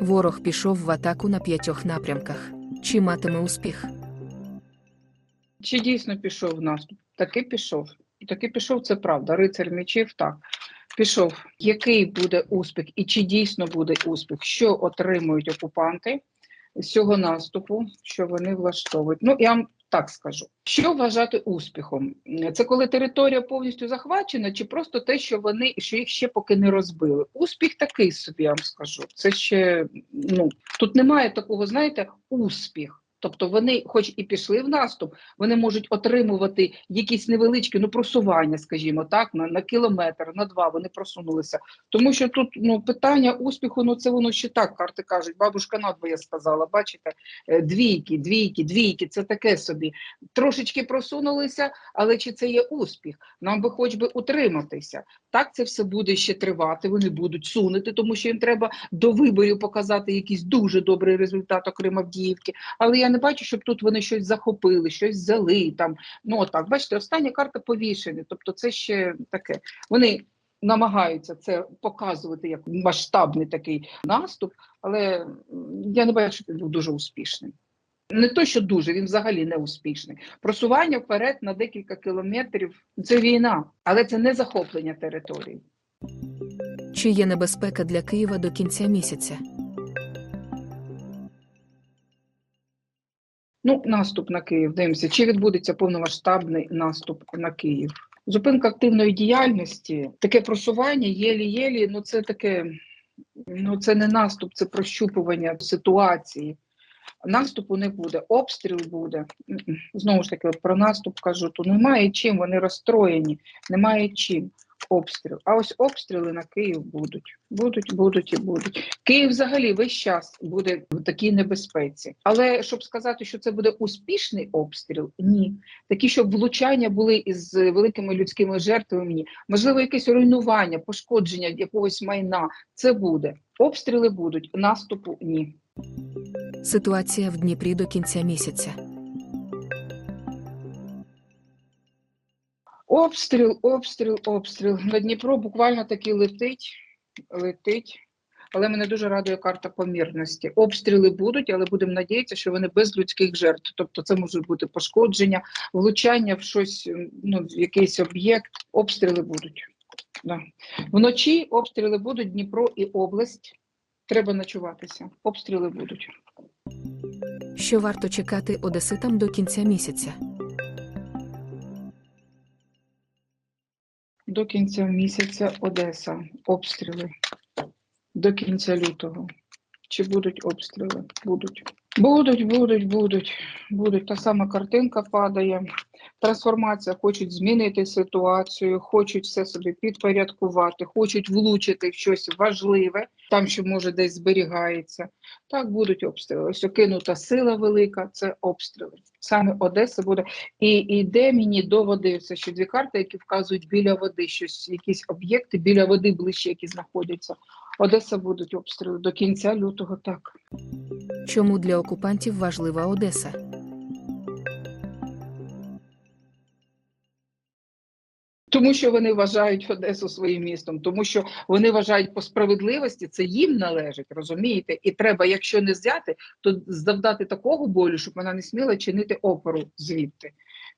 Ворог пішов в атаку на п'ятьох напрямках. Чи матиме успіх? Чи дійсно пішов в наступ? Таки пішов. Таки пішов, це правда. Рицар мечів так. Пішов. Який буде успіх і чи дійсно буде успіх? Що отримують окупанти з цього наступу, що вони влаштовують? Ну, я вам так скажу. Що вважати успіхом? Це коли територія повністю захвачена, чи просто те, що вони що їх ще поки не розбили? Успіх такий собі, я вам скажу. Це ще ну тут немає такого, знаєте, успіх. Тобто вони, хоч і пішли в наступ, вони можуть отримувати якісь невеличкі ну просування, скажімо так, на, на кілометр, на два вони просунулися. Тому що тут ну питання успіху, ну це воно ще так. Карти кажуть, бабушка надвоє сказала. Бачите, е, двійки, двійки, двійки, це таке собі. Трошечки просунулися, але чи це є успіх? Нам би хоч би утриматися. Так це все буде ще тривати. Вони будуть сунути, тому що їм треба до виборів показати якийсь дуже добрий результат, окрім Авдіївки. Але я не бачу, щоб тут вони щось захопили, щось взяли там. Ну отак, бачите, остання карта повішені. Тобто, це ще таке. Вони намагаються це показувати як масштабний такий наступ, але я не бачу, що він був дуже успішним. Не то, що дуже, він взагалі не успішний. Просування вперед на декілька кілометрів це війна, але це не захоплення території. Чи є небезпека для Києва до кінця місяця? Ну, наступ на Київ. Дивимося, чи відбудеться повномасштабний наступ на Київ. Зупинка активної діяльності, таке просування, єлі-єлі, ну це таке, ну це не наступ, це прощупування ситуації. Наступу не буде, обстріл буде. Знову ж таки, от про наступ кажу, то немає чим, вони розстроєні, немає чим обстріл. А ось обстріли на Київ будуть. Будуть, будуть і будуть. Київ взагалі весь час буде в такій небезпеці. Але щоб сказати, що це буде успішний обстріл, ні. Такі, щоб влучання були із великими людськими жертвами, ні. Можливо, якесь руйнування, пошкодження якогось майна. Це буде. Обстріли будуть, наступу ні. Ситуація в Дніпрі до кінця місяця. Обстріл, обстріл, обстріл. На Дніпро буквально таки летить, летить. Але мене дуже радує карта помірності. Обстріли будуть, але будемо надіятися, що вони без людських жертв. Тобто це можуть бути пошкодження, влучання в щось, ну, в якийсь об'єкт. Обстріли будуть. Да. Вночі обстріли будуть Дніпро і область. Треба ночуватися. Обстріли будуть. Що варто чекати одеситам до кінця місяця? До кінця місяця Одеса. Обстріли. До кінця лютого. Чи будуть обстріли? Будуть. Будуть, будуть, будуть. Будуть. Та сама картинка падає. Трансформація, хочуть змінити ситуацію, хочуть все собі підпорядкувати, хочуть влучити в щось важливе, там, що може десь зберігається. Так будуть обстріли. Ось кинута сила велика це обстріли. Саме Одеса буде. І йде мені до води. Це ще дві карти, які вказують біля води, щось, якісь об'єкти біля води ближче, які знаходяться. Одеса будуть обстріли до кінця лютого. Так. Чому для окупантів важлива Одеса? Тому що вони вважають Одесу своїм містом, тому що вони вважають по справедливості, це їм належить, розумієте? І треба, якщо не взяти, то завдати такого болю, щоб вона не сміла чинити опору звідти.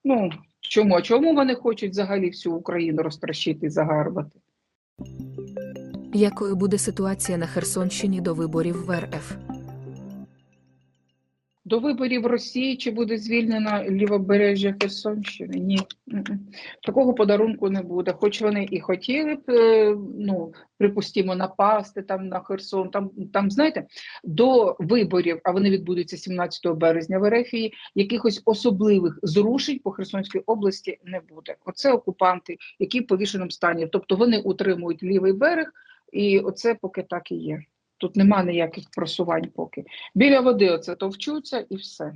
Ну чому? А чому вони хочуть взагалі всю Україну розтрощити і загарбати? Якою буде ситуація на Херсонщині до виборів в РФ? До виборів Росії чи буде звільнена лівобережжя Херсонщини? Ні, такого подарунку не буде. Хоч вони і хотіли б, е, ну припустимо, напасти там на Херсон. Там там знаєте, до виборів, а вони відбудуться 17 березня в Ерефії, якихось особливих зрушень по Херсонській області не буде. Оце окупанти, які в повішеному стані. Тобто вони утримують лівий берег, і оце поки так і є. Тут нема ніяких просувань поки. Біля води оце товчуться і все.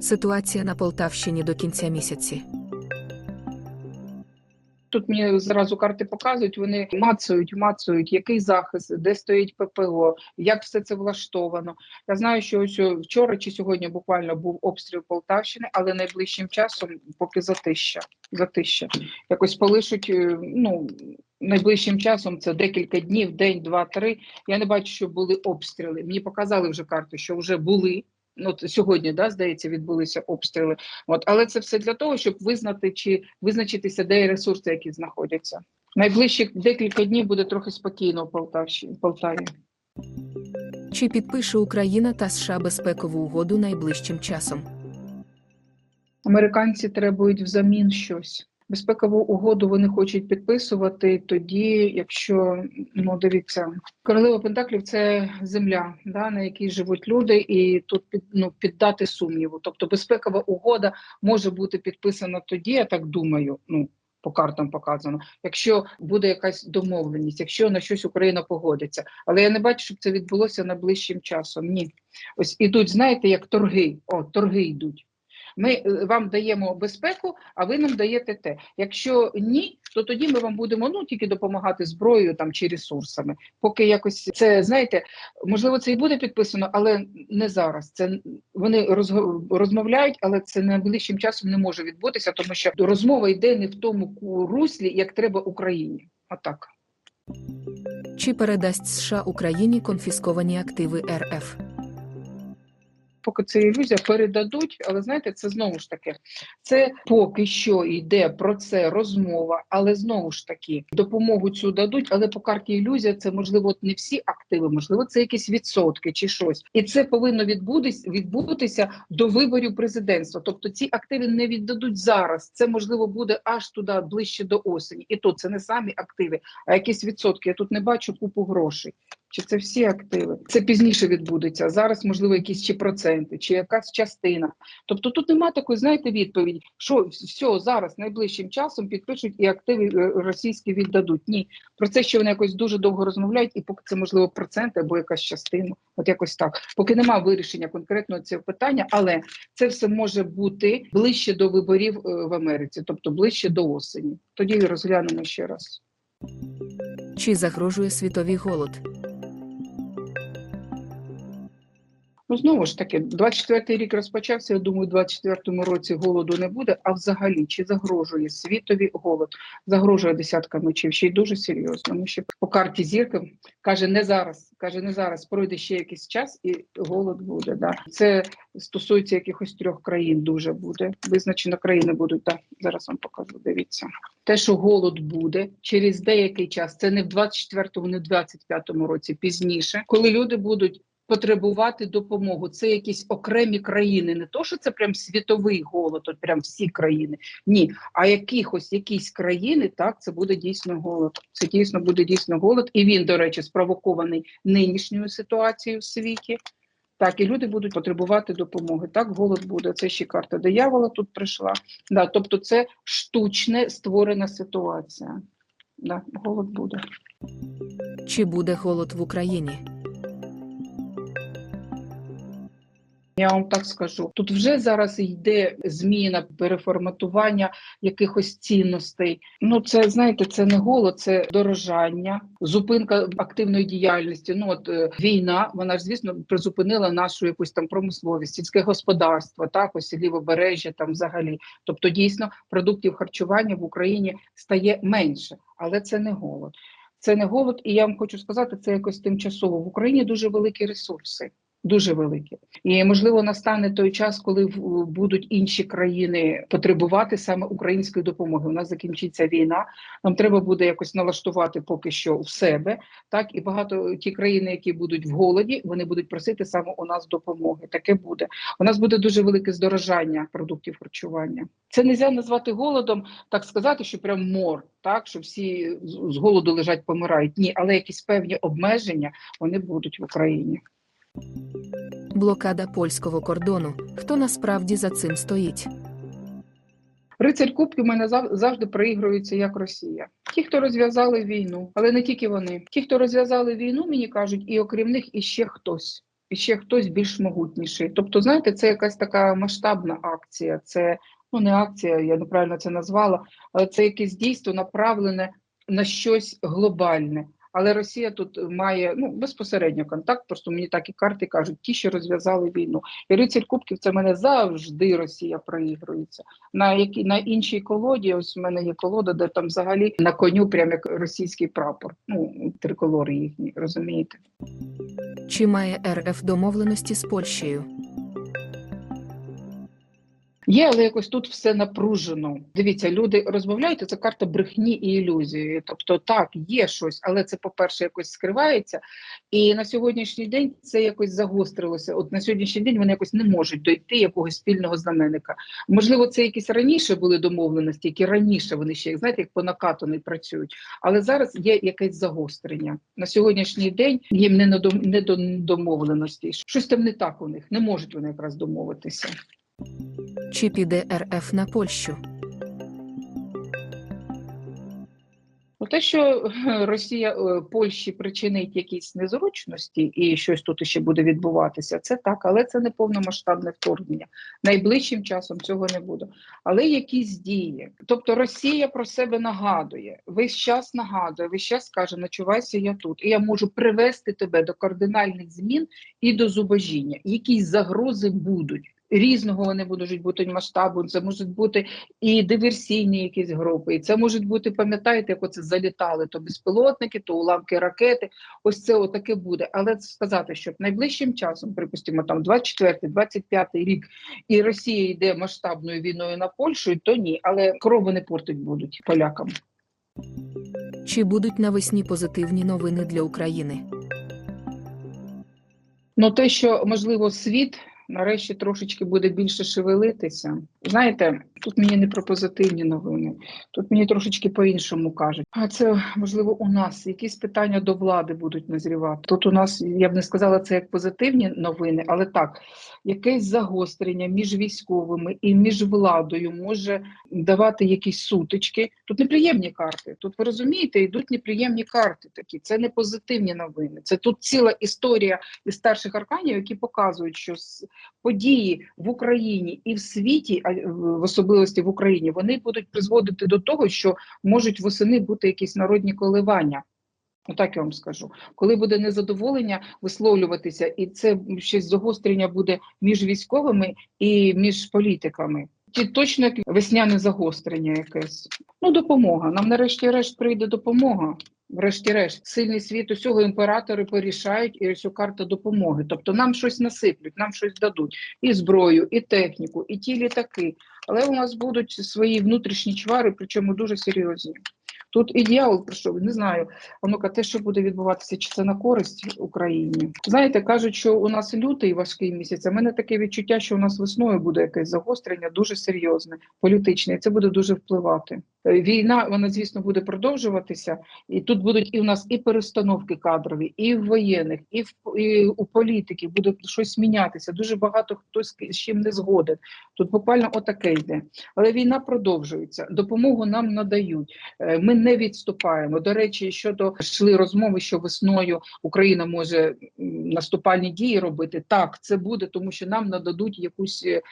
Ситуація на Полтавщині до кінця місяці. Тут мені зразу карти показують, вони мацають, мацають, який захист, де стоїть ППО, як все це влаштовано. Я знаю, що ось вчора чи сьогодні буквально був обстріл Полтавщини, але найближчим часом поки затища. Затища. Якось полишуть, е, ну найближчим часом це декілька днів, день, два, три. Я не бачу, що були обстріли. Мені показали вже карту, що вже були. Ну, от сьогодні, да, здається, відбулися обстріли. От, але це все для того, щоб визнати чи визначитися, де є ресурси, які знаходяться. Найближчі декілька днів буде трохи спокійно в Полтаві. Чи підпише Україна та США безпекову угоду найближчим часом? Американці требують взамін щось. Безпекову угоду вони хочуть підписувати тоді, якщо ну дивіться, королева Пентаклів це земля, да, на якій живуть люди, і тут під, ну, піддати сумніву. Тобто безпекова угода може бути підписана тоді, я так думаю. Ну по картам показано, якщо буде якась домовленість, якщо на щось Україна погодиться. Але я не бачу, щоб це відбулося найближчим часом. Ні, ось ідуть, знаєте, як торги. О, торги йдуть. Ми е, вам даємо безпеку, а ви нам даєте те. Якщо ні, то тоді ми вам будемо ну тільки допомагати зброєю там чи ресурсами. Поки якось це знаєте, можливо, це і буде підписано, але не зараз. Це вони розго- розмовляють, але це найближчим часом не може відбутися, тому що розмова йде не в тому руслі, як треба Україні. Отак. Чи передасть США Україні конфісковані активи РФ? Поки це ілюзія, передадуть, але знаєте, це знову ж таки, це поки що йде про це розмова, але знову ж таки допомогу цю дадуть. Але по карті ілюзія це можливо не всі активи, можливо, це якісь відсотки чи щось, і це повинно відбутись, відбутися до виборів президентства. Тобто ці активи не віддадуть зараз. Це можливо буде аж туди ближче до осені, і то це не самі активи, а якісь відсотки. Я тут не бачу купу грошей. Чи це всі активи? Це пізніше відбудеться. Зараз, можливо, якісь чи проценти, чи якась частина. Тобто тут немає такої, знаєте, відповіді, що все зараз найближчим часом підпишуть і активи е, російські віддадуть. Ні, про це ще вони якось дуже довго розмовляють, і поки це можливо проценти або якась частина. От якось так. Поки немає вирішення конкретного цього питання, але це все може бути ближче до виборів е, в Америці, тобто ближче до осені. Тоді розглянемо ще раз. Чи загрожує світовий голод? Ну, знову ж таки, 24-й рік розпочався. Я думаю, у 24-му році голоду не буде. А взагалі, чи загрожує світові голод? Загрожує десятка мечів, ще й дуже серйозно. Ми ще по карті зірки каже, не зараз. Каже, не зараз. Пройде ще якийсь час, і голод буде. Да. Це стосується якихось трьох країн. Дуже буде. Визначено країни будуть. Да. Зараз вам покажу. Дивіться. Те, що голод буде через деякий час, це не в 24-му, не в 25-му році, пізніше, коли люди будуть потребувати допомогу. Це якісь окремі країни, не то, що це прям світовий голод, от прям всі країни. Ні, а якихось якісь країни, так це буде дійсно голод. Це дійсно буде дійсно голод, і він, до речі, спровокований нинішньою ситуацією в світі. Так, і люди будуть потребувати допомоги. Так, голод буде. Це ще карта диявола тут прийшла. Да, тобто, це штучне створена ситуація. Да, голод буде. Чи буде голод в Україні? Я вам так скажу. Тут вже зараз йде зміна, переформатування якихось цінностей. Ну, це знаєте, це не голод, це дорожання, зупинка активної діяльності. Ну от е, війна, вона ж звісно призупинила нашу якусь там промисловість, сільське господарство, так ось лівобережжя там взагалі. Тобто, дійсно, продуктів харчування в Україні стає менше, але це не голод. Це не голод, і я вам хочу сказати, це якось тимчасово. В Україні дуже великі ресурси. Дуже великі, і можливо настане той час, коли будуть інші країни потребувати саме української допомоги. У нас закінчиться війна. Нам треба буде якось налаштувати поки що в себе. Так і багато ті країни, які будуть в голоді, вони будуть просити саме у нас допомоги. Таке буде. У нас буде дуже велике здорожання продуктів харчування. Це не можна назвати голодом, так сказати, що прям мор, так що всі з голоду лежать, помирають. Ні, але якісь певні обмеження вони будуть в Україні. Блокада польського кордону. Хто насправді за цим стоїть? Рицарь Кубки в мене зав- завжди проігруються як Росія. Ті, хто розв'язали війну, але не тільки вони. Ті, хто розв'язали війну, мені кажуть, і окрім них іще хтось. І ще хтось більш могутніший. Тобто, знаєте, це якась така масштабна акція. Це ну не акція, я неправильно це назвала, але це якесь дійство направлене на щось глобальне. Але Росія тут має ну безпосередньо контакт. Просто мені так і карти кажуть, ті, що розв'язали війну. І рицарь Кубків це мене завжди Росія проігрується. На які на іншій колоді, ось в мене є колода, де там взагалі на коню прям як російський прапор. Ну триколори їхні, розумієте? Чи має РФ домовленості з Польщею? Є, але якось тут все напружено. Дивіться, люди розмовляють, це карта брехні і ілюзії. Тобто, так, є щось, але це, по-перше, якось скривається. І на сьогоднішній день це якось загострилося. От на сьогоднішній день вони якось не можуть дойти якогось спільного знаменника. Можливо, це якісь раніше були домовленості, які раніше вони ще, знаєте, як по накату працюють. Але зараз є якесь загострення. На сьогоднішній день їм не до домовленості. Щось там не так у них, не можуть вони якраз домовитися. Чи піде РФ на Польщу? Ну, те, що е, Росія е, Польщі причинить якісь незручності і щось тут ще буде відбуватися, це так, але це не повномасштабне вторгнення. Найближчим часом цього не буде. Але якісь дії. Тобто Росія про себе нагадує, весь час нагадує, весь час каже, ночувайся я тут, і я можу привести тебе до кардинальних змін і до зубожіння. Якісь загрози будуть. Різного вони можуть бути масштабу, це можуть бути і диверсійні якісь групи. І це можуть бути, пам'ятаєте, як оце залітали то безпілотники, то уламки ракети. Ось це отаке буде. Але сказати, що найближчим часом, припустимо, там 24-25 рік, і Росія йде масштабною війною на Польщу, то ні. Але крову не портить будуть полякам. Чи будуть навесні позитивні новини для України? Ну, те, що можливо світ нарешті трошечки буде більше шевелитися. Знаєте, тут мені не про позитивні новини, тут мені трошечки по-іншому кажуть. А це можливо у нас якісь питання до влади будуть назрівати. Тут у нас я б не сказала це як позитивні новини, але так, якесь загострення між військовими і між владою може давати якісь сутички. Тут неприємні карти. Тут ви розумієте, йдуть неприємні карти. Такі це не позитивні новини. Це тут ціла історія із старших арканів, які показують, що події в Україні і в світі, в особливості в Україні, вони будуть призводити до того, що можуть восени бути якісь народні коливання. Отак я вам скажу. Коли буде незадоволення висловлюватися, і це щось загострення буде між військовими і між політиками. Ті точно весняне загострення якесь. Ну, допомога. Нам нарешті-решт прийде допомога. Врешті-решт, сильний світ усього імператори порішають і ось карта допомоги. Тобто нам щось насиплють, нам щось дадуть і зброю, і техніку, і ті літаки. Але у нас будуть свої внутрішні чвари, причому дуже серйозні. Тут і дьявол прийшов, не знаю. А ну-ка, те, що буде відбуватися, чи це на користь Україні? Знаєте, кажуть, що у нас лютий важкий місяць. А в мене таке відчуття, що у нас весною буде якесь загострення, дуже серйозне, політичне, і це буде дуже впливати. Е, Війна, вона, звісно, буде продовжуватися, і тут будуть і у нас і перестановки кадрові, і в воєнних, і в і у політиків буде щось мінятися. Дуже багато хто з чим не згоден. Тут буквально отаке йде. Але війна продовжується. Допомогу нам надають. Е, Ми не відступаємо. До речі, щодо йшли розмови, що весною Україна може наступальні дії робити. Так, це буде, тому що нам нададуть якусь е,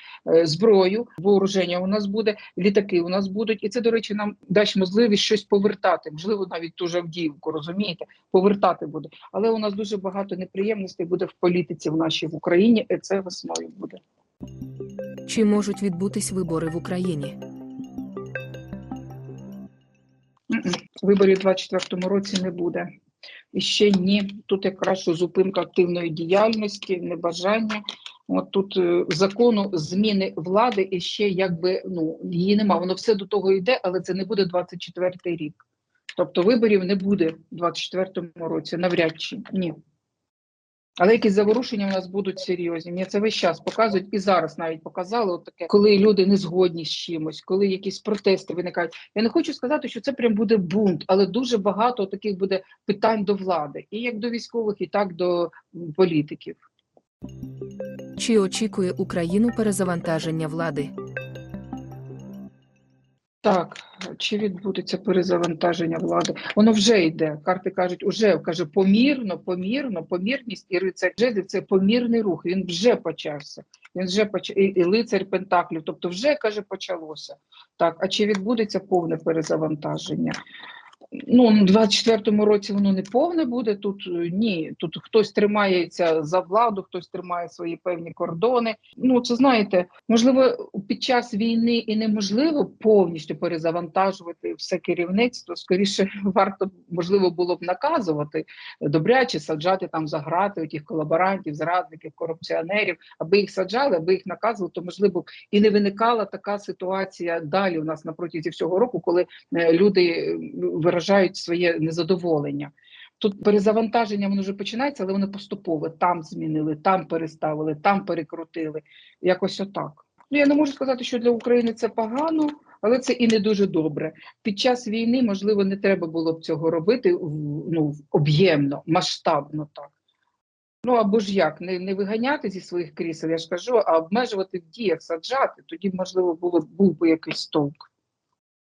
зброю, вооруження у нас буде, літаки у нас будуть, і це, до речі, нам дасть можливість щось повертати. Можливо, навіть ту ж Авдіївку, розумієте, повертати буде. Але у нас дуже багато неприємностей буде в політиці в нашій в Україні, і це весною буде. Чи можуть відбутись вибори в Україні? Виборів у 24-му році не буде. І ще ні. Тут якраз зупинка активної діяльності, небажання. От тут е, закону зміни влади і ще якби ну її нема. Воно все до того йде, але це не буде 24-й рік. Тобто виборів не буде в 24-му році, навряд чи ні. Але якісь заворушення у нас будуть серйозні. Мені це весь час показують і зараз навіть показали от таке, коли люди не згодні з чимось, коли якісь протести виникають. Я не хочу сказати, що це прям буде бунт, але дуже багато таких буде питань до влади, і як до військових, і так до політиків. Чи очікує Україну перезавантаження влади? Так, чи відбудеться перезавантаження влади? Воно вже йде. Карти кажуть, уже каже помірно, помірно, помірність і рицар жезлів – це помірний рух. Він вже почався. Він вже поч... і, і лицар Пентаклів. Тобто, вже каже, почалося. Так, а чи відбудеться повне перезавантаження? Ну, у 24-му році воно не повне буде. Тут е, ні. Тут хтось тримається за владу, хтось тримає свої певні кордони. Ну, це знаєте, можливо, під час війни і неможливо повністю перезавантажувати все керівництво. Скоріше, варто можливо було б наказувати добряче саджати там за грати тих колаборантів, зрадників, корупціонерів, аби їх саджали, аби їх наказували, то можливо і не виникала така ситуація далі у нас на протязі всього року, коли е, люди е, виражають своє незадоволення. Тут перезавантаження воно вже починається, але воно поступово. Там змінили, там переставили, там перекрутили. Якось отак. Ну я не можу сказати, що для України це погано, але це і не дуже добре. Під час війни, можливо, не треба було б цього робити ну, об'ємно, масштабно так. Ну або ж як, не, не виганяти зі своїх крісел, я ж кажу, а обмежувати в діях, саджати, тоді, можливо, було, був би якийсь толк.